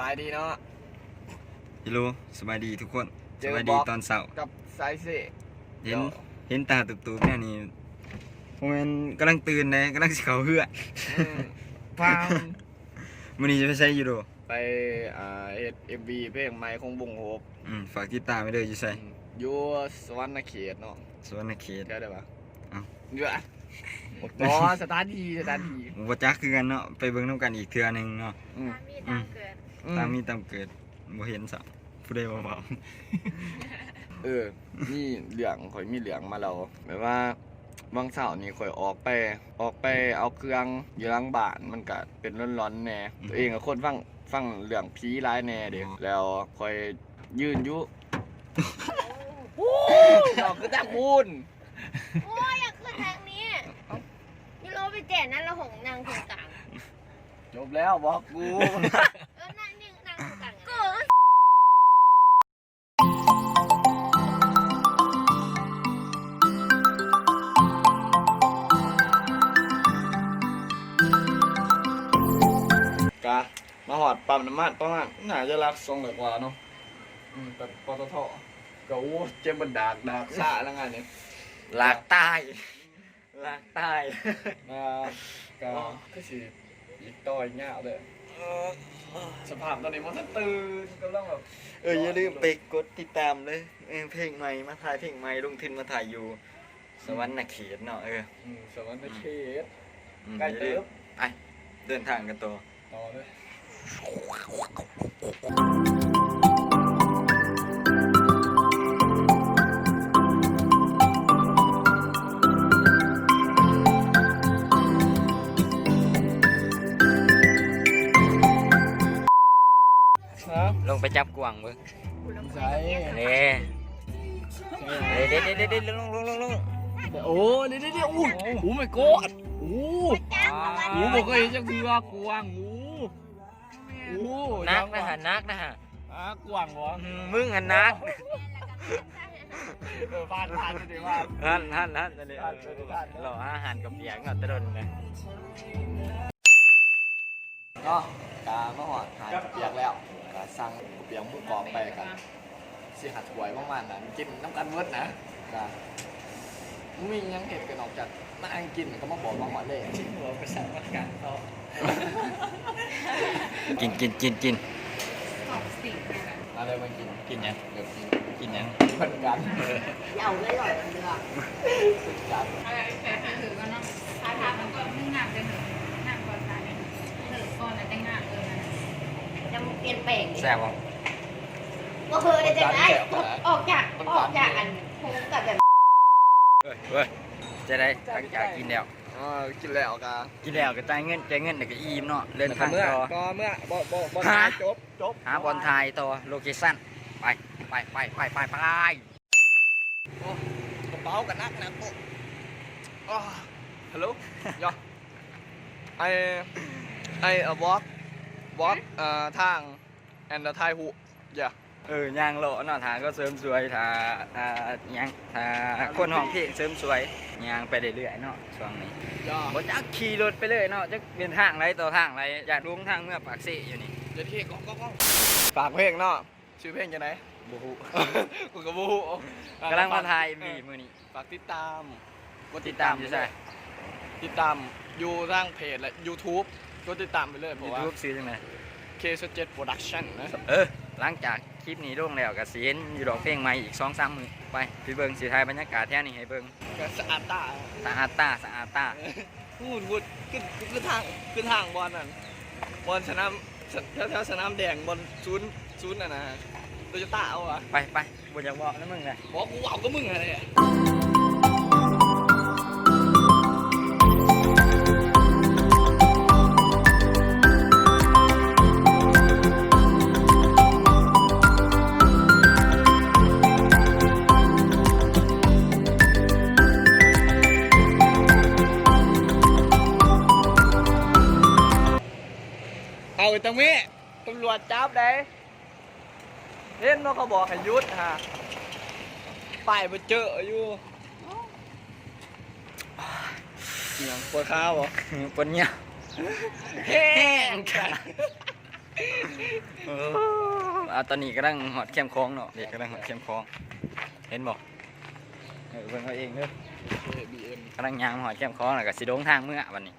บายดีเนาะ ฮัลโหลสบายดีทุกคนเจสอบายบดีอกตอนเช้ากับไซเซ่เห็นเห็นตาตุบๆเนี่ยนี่ผมนกำลังตื่นเลยกำลังสิเขาเหืออืมฟังมื้อนี้จะไปใช้ยูโรไปอ่าเฮ็ดเอ็มบีเพลงใหม่ของบุงโฮบอืมฝากติดตามไปเลยอยู่ใส่อยู่สวรรณเขตเนาะสวรรณเขตเดี๋ยวได้ปะเอ้าเดี๋ยวอะอ๋อสตาร์ทดีสตาร์ทดีบ่จักคือกันเนาะไปเบิ่งนํกันอีกเทื่อหนึงเนาะ อืมตามมีตามเกิด ตามมีตามเกิดบ่เห็นซะผู้ใดบ่เว้าเออมีเหลืองข่อยมีเหลืองมาแล้วแบบว่าบางเสาร์นี่ข่อยออกไป ออกไปเอาเครื่องอยู่หลังบ้านมันก็เป็นร้อนๆแหน่ตัวเองก็คนฟังฟังเรื่องผีร้ายแหน่เด้แล้วข่อยยืนอยู่ดอกคือตาพูนโอ้ยอยากขึ้นทางนี้ยูโรไปแจกนั่นละหงนางถึงกลางจบแล้วบอกกู มาหอดปั๊มน้ำมันประมาณน่าจะรักทรงแบบว่าเนาะอืมแต่ปตทก็โอ้เจ็บบันดากดากซ่าแล้วงานนี้ลากใต้ลากใต้นะก็คือสิอีกต่อยเงาเลยสภาพตอนนี้มันตื่นกำลังแบบเอออย่าลืมไปกดติดตามเลยเออเพลงใหม่มาถ่ายเพลงใหม่ลงทุนมาถ่ายอยู่ สวรรค์เขตเนาะเอออืมสวรรค์เขตอืมใกล้อย่าเติลืบมไปเดินทางกันต่อต่อเลยฮะ ลงไปจับกวางเบิ่งใช่เน่เด็ดเด็ดเด็ดเด็ดลงลงลงลงโอ้เดี๋ยวเดี๋ยวอู้หูไม่โกดอู้จ้างมาวันหูบอกเคยเห็นจังเบือกวางหูหู นักนะฮะนักนะฮะอะกวางเหรออืมมึงอันนักเออบ้านบ้านจะดีว่า ฮั่นฮั่นฮั่นอันนี้ฮั่นฮั่นฮั่นเราอาหารกับเบียงเนาะตะดนเลยเนาะกาเมื่อวานหายเปียกแล้วกาสั่งเปียกหมูกรอบไปกันสิหัดหวยประมาณนั้นกินน้ำกันเวิร์ดนะกามีหยังเห็ดกันออกจากนั่งกินก็มาบอกว่าหวานเลยชิ้นหัวไปสั่งมากันเขากินกินกินกิน อะไรมากินกินยังเดี๋ยวกินกินยังเหมือนกันเหยาเลยหล่อยมันเดือดกันอะไรแต่ถ้าถือก็เนาะถ้าถามมันก็นึ่งหนักเลยหนึ่งหนักก่อนตายเนี่ยถือก่อนแล้วแต่งหนักเลยนะจะเปลี่ยนแปลงแซ่บบ่ก็เคยได้จังไงออกจากออกจากอันคงกับแบบเฮ้ยเฮ้ยจะได้หลังจากกินแล้ว อ๋อกินแล้วกากินแล้วก็จ่ายเงินจ่ายเงินแล้วก็อิ่มเนาะเดินทางเมื่อต่อก็เมื่อบ่บ่บ่ฮะตายจบจบหาบอลไทยต่อโลเคชั่นไปไปไปไปไปไปโอ้กระเป๋ากันนักนะโอ้อ้าฮัลโหลยอไอไอเอ่อวอล์กวอล์กเอ่อทางแอนด์ไทยหูอย่า เออย่างโลเนาะทางก็เสริมสวยถ้าถ้าหยังถ้าคนห้องเพลงเสริมสวยย่างไปเรื่อยๆเนาะช่วงนี้อย่าบ่จักขี่รถไปเลยเนาะจักเป็นทางไรต่อทางไรอยากลงทางเมื่อปากเสอยู่นี่อย่าเที่ก้องก้องก้องฝากเพลงเนาะชื่อเพลงจะไหนบ่ฮู้กูกับบูกำลังมาถ่ายมีมื้อนี้ฝากติดตามกติดตามอยู่ใช่ ติดตามอยู่ทางเพจและ YouTube ก็ติดตามไปเลยเพราะว่า YouTube ซื้อจังได๋ K7 Production นะเออหลังจาก คลิปนี้ลงแล้วก็สิเห็นอยู่ดอกเพลงใหม่อีก2-3มื้อไปไปเบิ่งสิถ่ายบรรยากาศแท้นี่ให้เบิ่งก็สะอาดตาสะอาดตาสะอาดตาพูดพูดขึ้นขึ้นทางขึ้นทางบอลนั่นบอลสนามแถวแถวสนามแดงบอลศูนย์ศูนย์น่ะนะโตโยต้าเอาอะไปไปบ่อยากบอกนะมึงเลยบอกกูเอาก็มึงอะไร บได้เห็นเนาะเขาบอกให้หยุดฮะป้ายไปเจออยู่เสียงปวดขาบ่ปนเนี่ยแห้งค่ะเอออะตอนนี้กำลังหอดเข้มคล้องเนาะเด็กกำลังหอดเข้มคล้อง เห็นบอกเออเบิ่งเอาเองเด้อบีเอ็มกำลังยางหอดเข้มคล้องแล้วก็สิโดงทางเมื่อวันนี้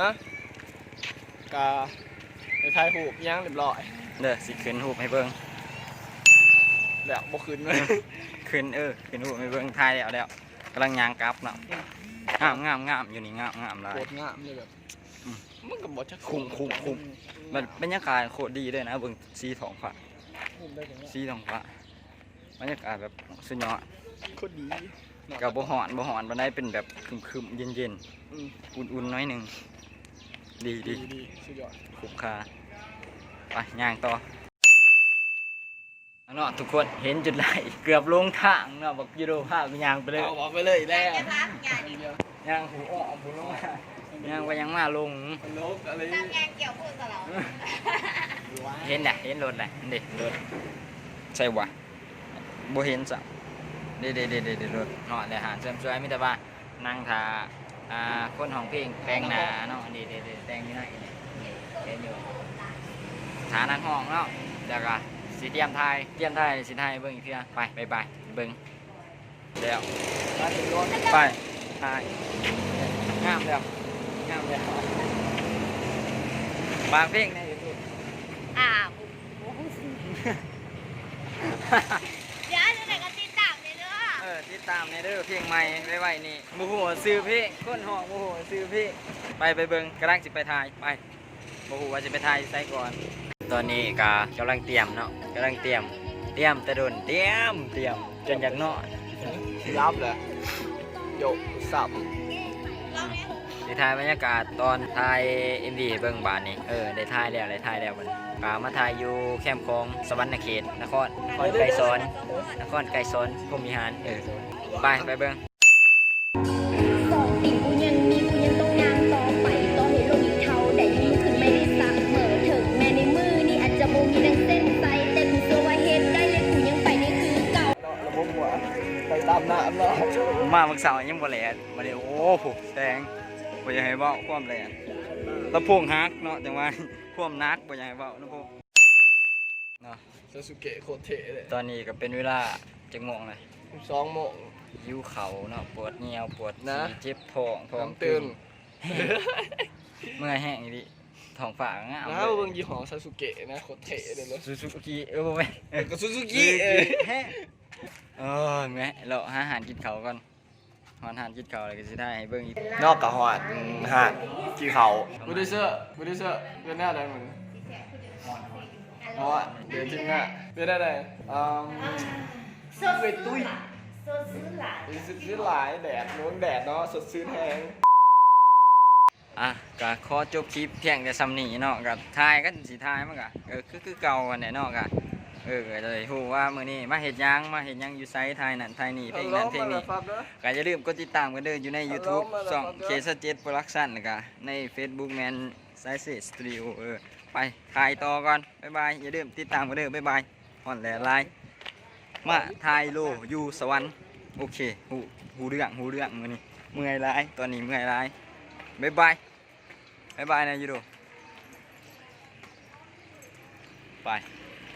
ฮะกาในไทยหูกย่างเรียบร้อยเด้อสิขึ้นรูปให้เบิ่งแล้วบ่ขึ้นเลยขึ้นเออขึ้นรูปให้เบิ่งถ่ายแล้วแล้วกำลังยางกลับเนาะงามงามงามอยู่นี่งามงามหลาย โคตรงามเลยแบบอืมมันก็บ่จะคุ้มคุ้มคุ้ม มันบรรยากาศโคตรดีเลยนะเบิ่งสีท้องฟ้าคุ้มได้ถึงว่าสีท้องฟ้าบรรยากาศแบบสุดยอดโคตรดีกับบ่ฮ้อนบ่ฮ้อนบ่ได้เป็นแบบครึมๆเย็นอืม ๆ อุ่นๆหน้อยหนึง ดีดีดีดีสุดยอดคุ้มค่าไปย่างต่อเอาเนาะทุกคนเห็นจุดไหลเกือบลงทางเนาะบอกยูโรภาพย่างไปเลยเอาบอกไปเลยแล้วจะพักอย่าดิเดียวย่างหูอ้อมหูลงมาย่างไปยังมาลงมันลบอะไรตั้งงานเกี่ยวพูดกับเราเห็นแหละเห็นรถแหละนี่รถใช่วะบ่เห็นสักเด็ดเด็ดเด็ดเด็ดรถเนาะแต่หารเสริมสวยมิตรว่านั่งทา อ่าคนของเพลงแปลงหนาเนาะนี่เด็ดเด็ดแตงอยู่ไหนนี่เห็นอยู่ฐานักห้องเนาะแล้วก็สีเตรียมไทยเตรียมไทยสีไทยเบิ่งอีกเพื่อไปไปไปเบิ่งเดี๋ยวไปไทยงามแล้วงามแล้วบางเพลงในยูทูบอ่าโอ้โห ติดตามในเด้อเพลงใหม่ไว้ๆนี่บูฮูซื้อเพลงคนห้องบูฮูซื้อเพลงไปไปเบิ่งกำลังสิไปถ่ายไปบูฮูว่าจะไปถ่ายใส่ก่อน ตอนนี้ก็กำลังเตรียมเนาะกำลังเตรียม เตรียมแต่โดนเตรียมเตรียมจนอยากนอนรับเลยโยกสับสิถ่ายบรรยากาศตอนถ่าย MV เบิ่งบานนี้เออได้ถ่ายแล้วได้ถ่ายแล้วมันก็มาถ่ายอยู่แคมป์ของสวรรณเขตนครนครไกรสอนนครไกรสอนพรหมวิหารเออ ไปไปเบิ่งสองติ่งกูยังมีกูยังต้องยางต่อไปต่อให้โลกอีกเท่าได้ยิ่งขึ้นไม่ได้สักเหม่อถึงแม้ในมือนี่อาจจะบ่มีดังเส้นใจแต่กูเชื่อว่าเฮ็ดได้และกูยังไปในคือเก่าระบบหัวไปตามน้ำเนาะมาเมื่อเสาร์ยังบ่แหลนมาเดี๋ยวโอ้โหแสงบ่อยากให้เว้าความแหลนลำโพงฮักเนาะจังว่าความนักบ่อยากให้เว้าลำโพงเนาะซาสุเกะโคตรเท่เลยตอนนี้ก็เป็นเวลาจักโมงเลยสองโมง หิวเข่าเนาะปวดเหนียวปวดนะฉี่เจ็บท้องท้องน้ำตึงเมื่อยแห้งอีดิท้องฝ่างามนะเบิ่งยี่ห้อซาสุเกะนะโคตรเท่เลยเลยซูซูกิเออบ่แม่นเออก็ซูซูกิเออแห้งเออแม่เราหาอาหารกินข้าวก่อนหาอาหารกินข้าวแล้วก็สิได้ให้เบิ่งอีกนอกกับหอดหาดที่เขาโปรดิวเซอร์โปรดิวเซอร์เป็นหน้าอะไรเหมือนเพราะว่าเดี๋ยวทีมงานเป็นอะไรอืมสดไปตุ้ย สดซื้อหลายสดซื้อหลายแดดโน้นแดดเนาะสดซื้อแพงอะก็ขอจบคลิปเพียงแต่ซ้ำนี้เนาะก็ถ่ายกันสิถ่ายมันก็เออคือคือเก่ากันแหละเนาะก็เออก็เลยฮู้ว่ามื้อนี้มาเฮ็ดหยังมาเฮ็ดหยังอยู่ไสถ่ายนั่นถ่ายนี่เพลงนั้นเพลงนี้ฟังเด้อก็อย่าลืมกดติดตามกันเด้ออยู่ใน YouTube เอาลงมาแล้วช่องครับเคสเจ็ดโปรดักชั่นแล้วก็ใน Facebook Man s i z e Studio เออไปถ่ายต่อก่อนบ๊ายบายอย่าลืมติดตามกันเด้อบ๊ายบายฮอนแลไลน์ มาถ่ายโลอยู่สวรรค์โอเคหูหูเรื่องหูเรื่องมือนี้เมื่อยหลายตอนนี้เมื่อยหลายบ๊ายบายบ๊ายบายนะยูโดไป